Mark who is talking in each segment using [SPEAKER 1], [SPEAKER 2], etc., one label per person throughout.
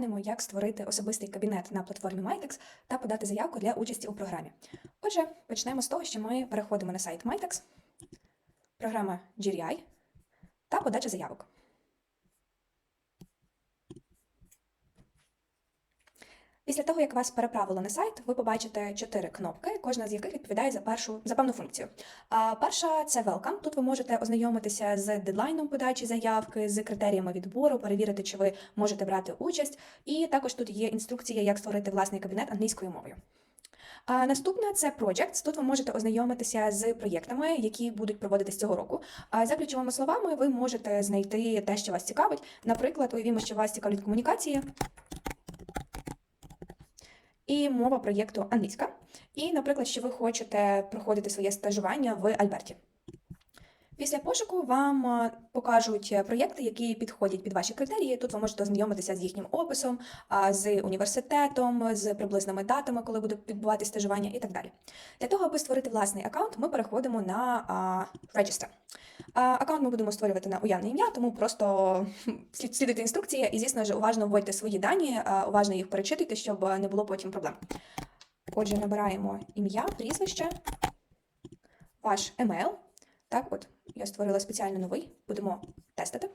[SPEAKER 1] розглянемо, як створити особистий кабінет на платформі Mytex та подати заявку для участі у програмі. Отже, почнемо з того, що ми переходимо на сайт Mytex, програма GRI та подача заявок. Після того, як вас переправило на сайт, ви побачите чотири кнопки, кожна з яких відповідає за першу за певну функцію. А перша це Welcome. Тут ви можете ознайомитися з дедлайном подачі заявки, з критеріями відбору, перевірити, чи ви можете брати участь. І також тут є інструкція, як створити власний кабінет англійською мовою. А наступна це Projects. Тут ви можете ознайомитися з проєктами, які будуть проводитись цього року. А за ключовими словами, ви можете знайти те, що вас цікавить. Наприклад, уявімо, що вас цікавлять комунікації. І мова проєкту англійська. І, наприклад, що ви хочете проходити своє стажування в Альберті. Після пошуку вам е, покажуть е, проєкти, які підходять під ваші критерії. Тут ви можете ознайомитися з їхнім описом, з університетом, з приблизними датами, коли буде відбуватися стажування і так далі. Для того, аби створити власний аккаунт, ми переходимо на Register. Аккаунт ми будемо створювати на уявне ім'я, тому просто слідуйте інструкції і, звісно ж, уважно вводьте свої дані, уважно їх перечитуйте, щоб не було потім проблем. Отже, набираємо ім'я, прізвище, ваш емейл. Так, от, я створила спеціально новий, будемо тестити.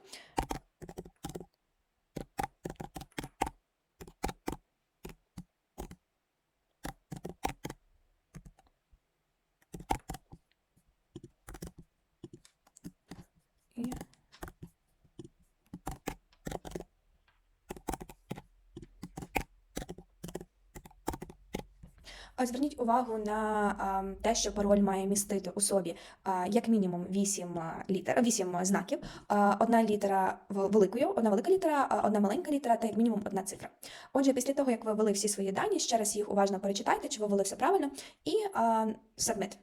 [SPEAKER 1] Зверніть увагу на те, що пароль має містити у собі як мінімум 8 літер, 8 знаків, одна літера великою, одна велика літера, одна маленька літера та як мінімум одна цифра. Отже, після того, як ви ввели всі свої дані, ще раз їх уважно перечитайте, чи ви ввели все правильно, і submit.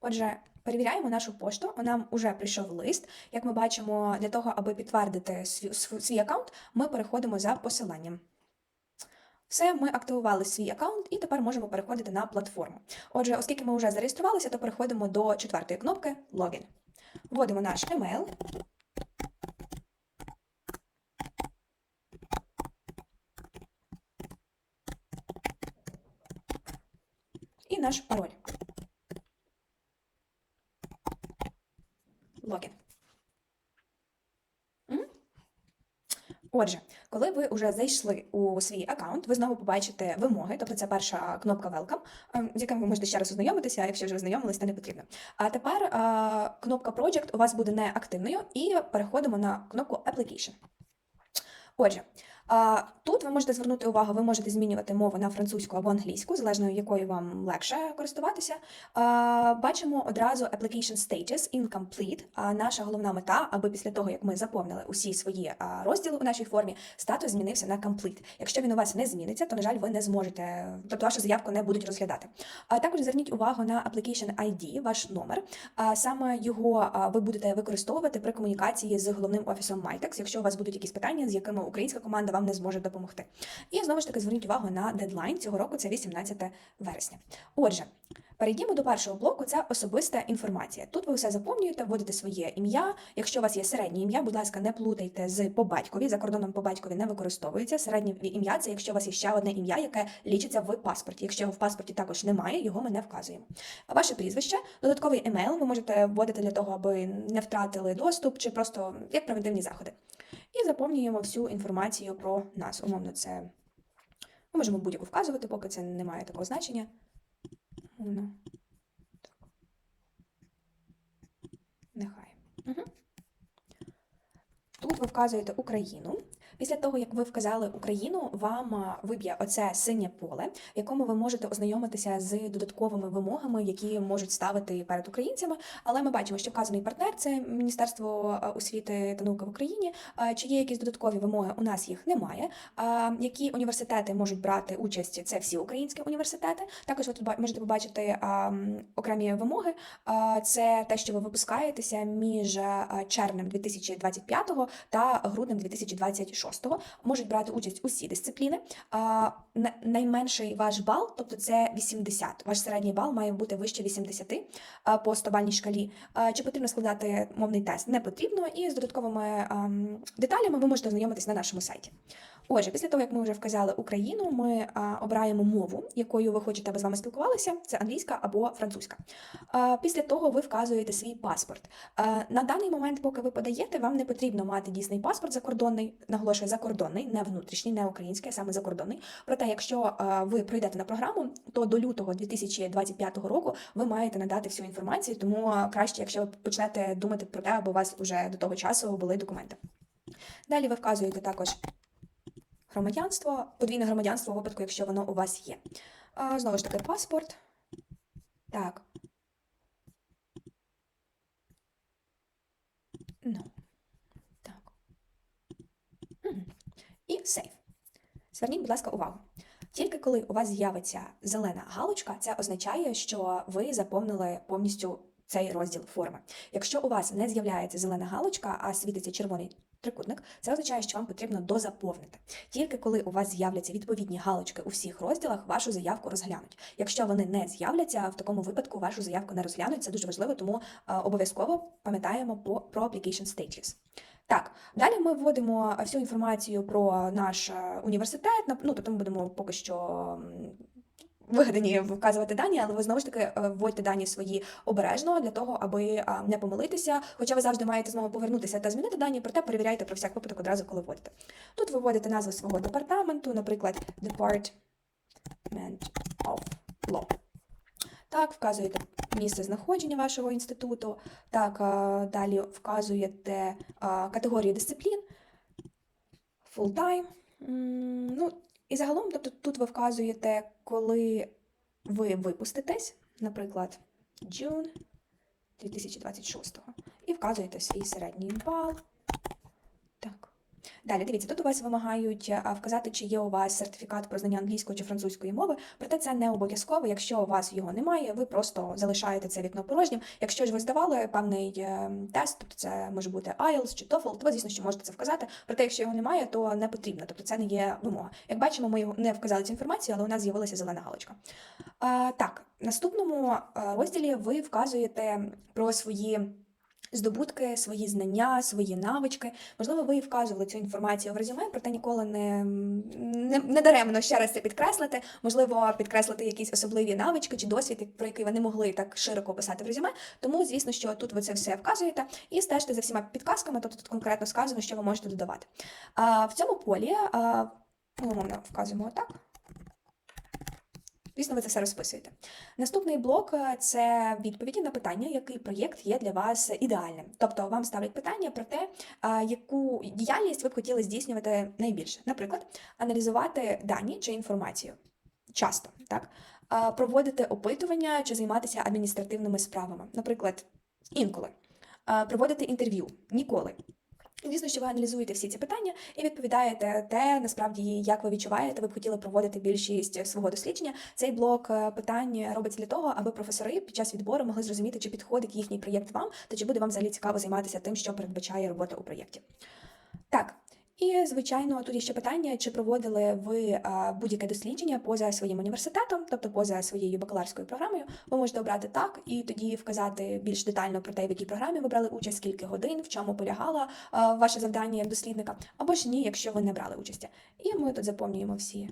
[SPEAKER 1] Отже, перевіряємо нашу пошту. Нам уже прийшов лист. Як ми бачимо, для того, аби підтвердити свій, свій аккаунт, ми переходимо за посиланням. Все, ми активували свій аккаунт і тепер можемо переходити на платформу. Отже, оскільки ми вже зареєструвалися, то переходимо до четвертої кнопки Логін. Вводимо наш емейл. І наш пароль. Логін. Мгм. Отже, коли ви вже зайшли у свій аккаунт, ви знову побачите вимоги, тобто це перша кнопка Welcome, ем, з яким ви можете ще раз ознайомитися, якщо вже ознайомились, то не потрібно. А тепер е, кнопка Project у вас буде неактивною, і переходимо на кнопку Application. Отже, тут ви можете звернути увагу, ви можете змінювати мову на французьку або англійську, залежно якою вам легше користуватися. Бачимо одразу Application Status Incomplete. Наша головна мета, аби після того, як ми заповнили усі свої розділи у нашій формі, статус змінився на Complete. Якщо він у вас не зміниться, то на жаль, ви не зможете, тобто вашу заявку не будуть розглядати. Також зверніть увагу на Application ID, ваш номер. Саме його ви будете використовувати при комунікації з головним офісом Mytex, якщо у вас будуть якісь питання, з якими українська команда вам не зможе допомогти. І знову ж таки зверніть увагу на дедлайн цього року, це 18 вересня. Отже. Перейдімо до першого блоку, це особиста інформація. Тут ви все заповнюєте, вводите своє ім'я. Якщо у вас є середнє ім'я, будь ласка, не плутайте з по батькові. За кордоном по батькові не використовується. Середнє ім'я це якщо у вас є ще одне ім'я, яке лічиться в паспорті. Якщо його в паспорті також немає, його ми не вказуємо. Ваше прізвище, додатковий емейл ви можете вводити для того, аби не втратили доступ, чи просто як превентивні заходи. І заповнюємо всю інформацію про нас. Умовно, це ми можемо будь-яку вказувати, поки це не має такого значення. Умовно. Нехай. Угу. Тут ви вказуєте Україну. Після того, як ви вказали Україну, вам виб'є оце синє поле, в якому ви можете ознайомитися з додатковими вимогами, які можуть ставити перед українцями. Але ми бачимо, що вказаний партнер це Міністерство освіти та науки в Україні. Чи є якісь додаткові вимоги? У нас їх немає. Які університети можуть брати участь? Це всі українські університети. Також ви тут можете побачити окремі вимоги. Це те, що ви випускаєтеся між червнем 2025 та груднем 2026 2026-го можуть брати участь усі дисципліни. А, найменший ваш бал, тобто це 80. Ваш середній бал має бути вище 80 а, по 100-бальній шкалі. А, Чи потрібно складати мовний тест? Не потрібно, і з додатковими а, деталями ви можете ознайомитись на нашому сайті. Отже, після того, як ми вже вказали Україну, ми а, обираємо мову, якою ви хочете, аби з вами спілкувалися. Це англійська або французька. А, після того ви вказуєте свій паспорт. А, на даний момент, поки ви подаєте, вам не потрібно мати дійсний паспорт закордонний, наголошую, закордонний, не внутрішній, не український, а саме закордонний. Проте, якщо а, ви пройдете на програму, то до лютого 2025 року ви маєте надати всю інформацію, тому краще, якщо ви почнете думати про те, аби у вас вже до того часу були документи. Далі ви вказуєте також громадянство, подвійне громадянство у випадку, якщо воно у вас є. Знову ж таки, паспорт. Так. Ну. Так. І сейф. Зверніть, будь ласка, увагу. Тільки коли у вас з'явиться зелена галочка, це означає, що ви заповнили повністю цей розділ форми. Якщо у вас не з'являється зелена галочка, а світиться червоний трикутник, це означає, що вам потрібно дозаповнити. Тільки коли у вас з'являться відповідні галочки у всіх розділах, вашу заявку розглянуть. Якщо вони не з'являться, в такому випадку вашу заявку не розглянуть. Це дуже важливо, тому обов'язково пам'ятаємо про application stages. Так, далі ми вводимо всю інформацію про наш е, університет. Ну, тобто ми будемо поки що вигадані вказувати дані, але ви знову ж таки е, вводьте дані свої обережно для того, аби не помилитися. Хоча ви завжди маєте змогу повернутися та змінити дані, проте перевіряйте про всяк випадок одразу, коли вводите. Тут ви вводите назву свого департаменту, наприклад, Department of Law. Так, вказуєте місце знаходження вашого інституту. Так, далі вказуєте а, категорію дисциплін, full-time. Ну, і загалом, тобто тут ви вказуєте, коли ви випуститесь, наприклад, June 2026, і вказуєте свій середній бал. Далі, дивіться, тут у вас вимагають вказати, чи є у вас сертифікат про знання англійської чи французької мови, проте це не обов'язково. Якщо у вас його немає, ви просто залишаєте це вікно порожнім. Якщо ж ви здавали певний е, тест, тобто це може бути IELTS чи TOEFL, то ви, звісно, що можете це вказати. Проте, якщо його немає, то не потрібно. Тобто це не є вимога. Як бачимо, ми його не вказали цю інформацію, але у нас з'явилася зелена галочка. Так, наступному е, розділі ви вказуєте про свої. Здобутки, свої знання, свої навички. Можливо, ви і вказували цю інформацію в резюме, проте ніколи не, не, не даремно ще раз це підкреслити. Можливо, підкреслити якісь особливі навички чи досвід, про який ви не могли так широко описати в резюме. Тому, звісно, що тут ви це все вказуєте і стежте за всіма підказками, тобто тут конкретно сказано, що ви можете додавати. А, в цьому полі а, умовно вказуємо отак. Звісно, ви це все розписуєте. Наступний блок е, це відповіді на питання, який проєкт є для вас ідеальним. Тобто вам ставлять питання про те, яку діяльність ви б хотіли здійснювати найбільше. Наприклад, аналізувати дані чи інформацію часто, так? Проводити опитування чи займатися адміністративними справами. Наприклад, інколи. Проводити інтерв'ю ніколи. Звісно, що ви аналізуєте всі ці питання і відповідаєте те, насправді, як ви відчуваєте, ви б хотіли проводити більшість свого дослідження. Цей блок е, питань робиться для того, аби професори під час відбору могли зрозуміти, чи підходить їхній проєкт вам, та чи буде вам взагалі цікаво займатися тим, що передбачає робота у проєкті. Так. І, звичайно, тут є ще питання, чи проводили ви будь-яке дослідження поза своїм університетом, тобто поза своєю бакаларською програмою. Ви можете обрати так і тоді вказати більш детально про те, в якій програмі ви брали участь, скільки годин, в чому полягало ваше завдання як дослідника, або ж ні, якщо ви не брали участі. І ми тут заповнюємо всі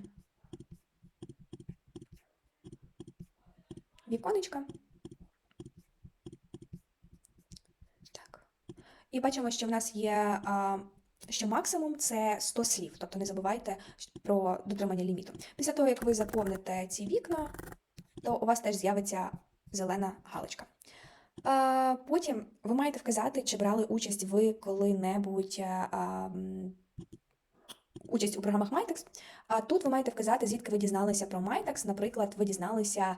[SPEAKER 1] віконечка. Так. І бачимо, що в нас є. Що максимум це 100 слів, тобто не забувайте про дотримання ліміту. Після того, як ви заповните ці вікна, то у вас теж з'явиться зелена галочка. Потім ви маєте вказати, чи брали участь ви коли-небудь участь у програмах Mytex. А тут ви маєте вказати, звідки ви дізналися про Mytex. Наприклад, ви дізналися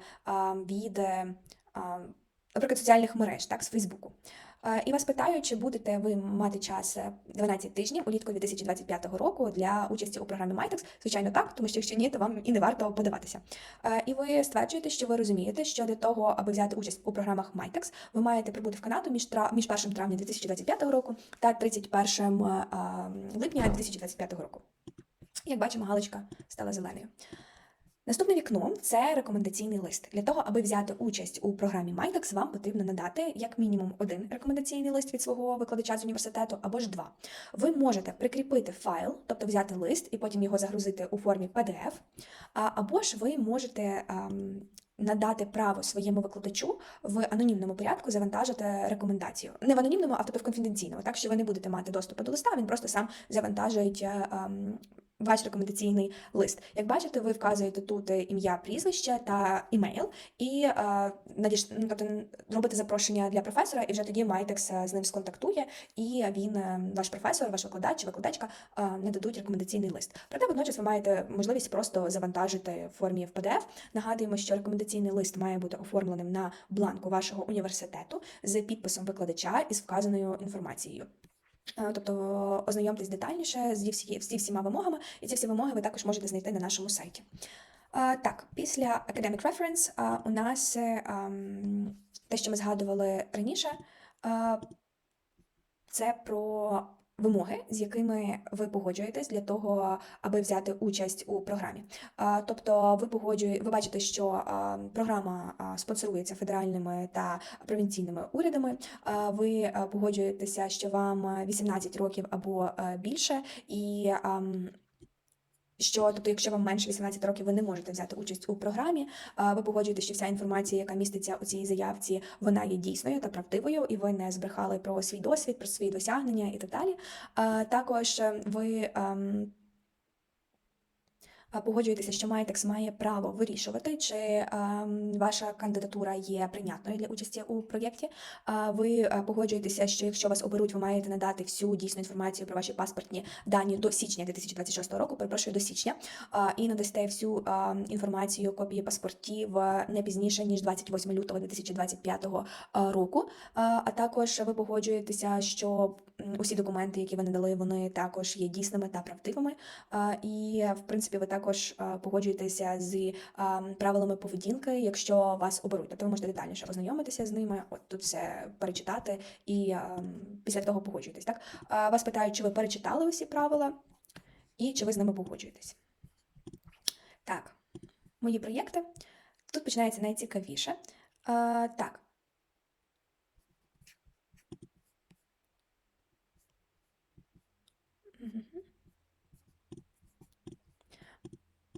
[SPEAKER 1] від, е, наприклад, соціальних мереж, так, з Фейсбуку. Е, І вас питають, чи будете ви мати час е, 12 тижнів улітку 2025 року для участі у програмі Mitex? Звичайно, так, тому що якщо ні, то вам і не варто подаватися. Е, І ви стверджуєте, що ви розумієте, що для того, аби взяти участь у програмах Mitex, ви маєте прибути в Канаду між, між 1 травня 2025 року та 31 е, липня 2025 року. Як бачимо, галочка стала зеленою. Наступне вікно це рекомендаційний лист. Для того, аби взяти участь у програмі Mitex, вам потрібно надати як мінімум один рекомендаційний лист від свого викладача з університету або ж два. Ви можете прикріпити файл, тобто взяти лист і потім його загрузити у формі PDF, або ж ви можете ем, надати право своєму викладачу в анонімному порядку завантажити рекомендацію. Не в анонімному, а тобто в конфіденційному, так що ви не будете мати доступу до листа, він просто сам завантажить е, ем, ваш рекомендаційний лист. Як бачите, ви вказуєте тут е, ім'я, прізвище та імейл, і е, надіш... ну, тобто, робите запрошення для професора, і вже тоді Mitex е, з ним сконтактує, і він, е, ваш професор, ваш викладач чи викладачка е, нададуть рекомендаційний лист. Проте водночас ви маєте можливість просто завантажити в формі в PDF. Нагадуємо, що рекомендаційний лист має бути оформленим на бланку вашого університету з підписом викладача і з вказаною інформацією. Е, Тобто ознайомтесь детальніше зі всі, зі всіма вимогами, і ці всі вимоги ви також можете знайти на нашому сайті. Е, Так, після Academic Reference е, у нас ем, те, що ми згадували раніше, це про вимоги, з якими ви погоджуєтесь для того, аби взяти участь у програмі. Тобто, ви погоджує, ви бачите, що програма спонсорується федеральними та провінційними урядами. Ви погоджуєтеся, що вам а, 18 років або більше, і що, тобто, якщо вам менше 18 років, ви не можете взяти участь у програмі. Ви погоджуєте, що вся інформація, яка міститься у цій заявці, вона є дійсною та правдивою, і ви не збрехали про свій досвід, про свої досягнення і так далі. Також е, ви. Погоджуєтеся, що Mitex має право вирішувати, чи ваша кандидатура є прийнятною для участі у проєкті. Ви погоджуєтеся, що якщо вас оберуть, ви маєте надати всю дійсну інформацію про ваші паспортні дані до січня 2026 року, перепрошую до січня, і надасте всю інформацію, копії паспортів не пізніше ніж 28 лютого 2025 а, року. А також ви погоджуєтеся, що усі документи, які ви надали, вони також є дійсними та правдивими. І, в принципі, ви також погоджуєтеся з правилами поведінки, якщо вас оберуть. Тобто ви можете детальніше ознайомитися з ними, от тут все перечитати, і після того погоджуєтесь. Так вас питають, чи ви перечитали усі правила, і чи ви з ними погоджуєтесь. Так, мої проєкти. Тут починається найцікавіше. Так.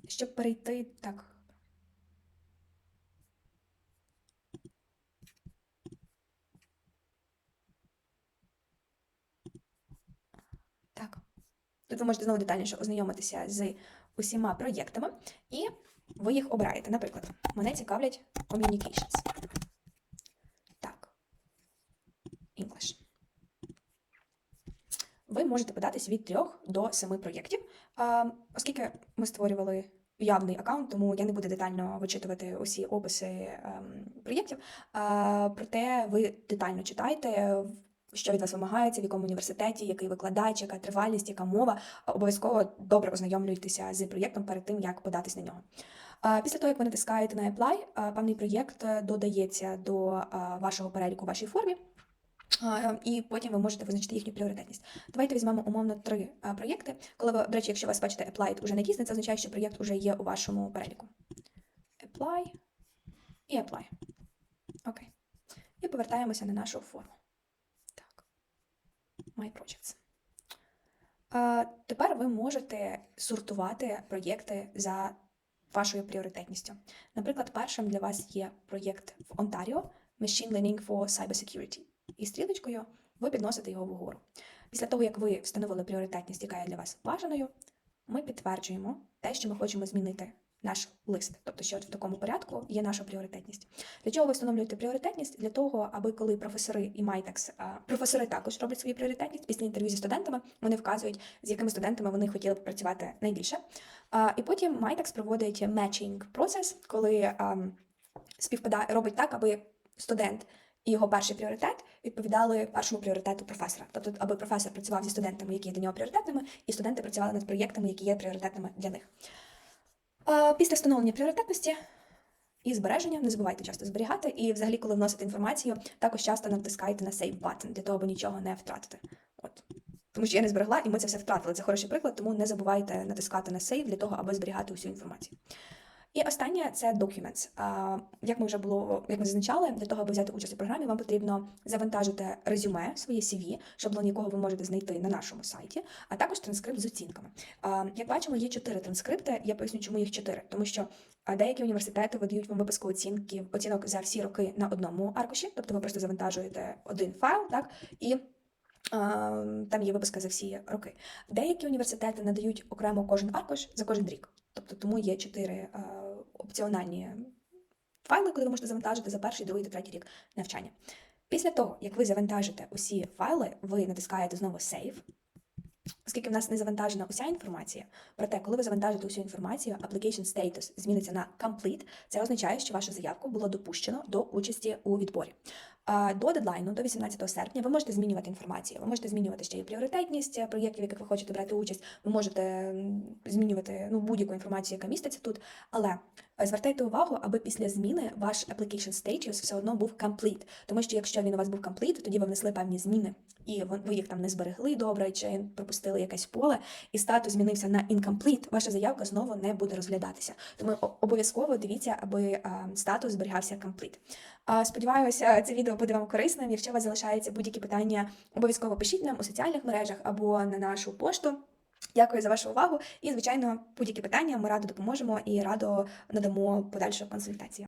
[SPEAKER 1] Щоб перейти так. Так. Тут ви можете знову детальніше ознайомитися з усіма проєктами, і ви їх обираєте. Наприклад, мене цікавлять communications. Так. English. Ви можете податись від 3 до 7 проєктів. Оскільки ми створювали явний аккаунт, тому я не буду детально вичитувати усі описи ем, проєктів. Проте ви детально читайте, що від вас вимагається, в якому університеті, який викладач, яка тривалість, яка мова. Обов'язково добре ознайомлюйтеся з проєктом перед тим, як податись на нього. Після того, як ви натискаєте на Apply, певний проєкт е, додається до вашого переліку вашій формі. А, І потім ви можете визначити їхню пріоритетність. Давайте візьмемо умовно три проєкти. Коли ви, до речі, якщо вас бачите applied уже не дійсний, це означає, що проєкт уже є у вашому переліку. Apply і apply. Окей. І повертаємося на нашу форму. Так. My projects. Тепер ви можете сортувати проєкти за вашою пріоритетністю. Наприклад, першим для вас є проєкт в Онтаріо Machine Learning for Cybersecurity. І стрілочкою ви підносите його вгору. Після того, як ви встановили пріоритетність, яка є для вас бажаною, ми підтверджуємо те, що ми хочемо змінити наш лист. Тобто, що в такому порядку є наша пріоритетність. Для чого ви встановлюєте пріоритетність? Для того, аби коли професори і а, професори також роблять свою пріоритетність після інтерв'ю зі студентами, вони вказують, з якими студентами вони хотіли б працювати найбільше. І потім Mitex проводить matching процес, коли співпадає, робить так, аби студент і його перший пріоритет відповідали першому пріоритету професора. Тобто, аби професор працював зі студентами, які є для нього пріоритетними, і студенти працювали над проєктами, які є пріоритетними для них. Після встановлення пріоритетності і збереження не забувайте часто зберігати. І взагалі, коли вносите інформацію, також часто натискайте на Save button, для того, аби нічого не втратити. От. Тому що я не зберегла, і ми це все втратили. Це хороший приклад, тому не забувайте натискати на Save для того, аби зберігати усю інформацію. І останнє це Documents. Як ми вже було, як ми зазначали, для того, аби взяти участь у програмі, вам потрібно завантажити резюме, своє CV, шаблон якого ви можете знайти на нашому сайті, а також транскрипт з оцінками. Як бачимо, є чотири транскрипти. Я поясню, чому їх чотири, тому що деякі університети видають вам виписку оцінки оцінок за всі роки на одному аркуші, тобто ви просто завантажуєте один файл, так і. Там є виписка за всі роки. Деякі університети надають окремо кожен аркуш за кожен рік. Тобто тому є чотири опціональні файли, куди ви можете завантажити за перший, другий та третій рік навчання. Після того, як ви завантажите усі файли, ви натискаєте знову Save. Оскільки в нас не завантажена уся інформація, проте, коли ви завантажите усю інформацію, application status зміниться на complete, це означає, що вашу заявку було допущено до участі у відборі. До дедлайну, до 18 серпня, ви можете змінювати інформацію. Ви можете змінювати ще й пріоритетність е, проєктів, яких ви хочете брати участь. Ви можете змінювати ну, будь-яку інформацію, яка міститься тут. Але е, звертайте увагу, аби після зміни ваш application status все одно був complete. Тому що якщо він у вас був complete, тоді ви внесли певні зміни, і ви їх там не зберегли добре, чи пропустили якесь поле, і статус змінився на incomplete, ваша заявка знову не буде розглядатися. Тому обов'язково дивіться, аби е, статус зберігався complete. Сподіваюся, це відео буде вам корисним. Якщо у вас залишаються будь-які питання, обов'язково пишіть нам у соціальних мережах або на нашу пошту. Дякую за вашу увагу. І, звичайно, будь-які питання ми радо допоможемо і радо надамо подальшу консультацію.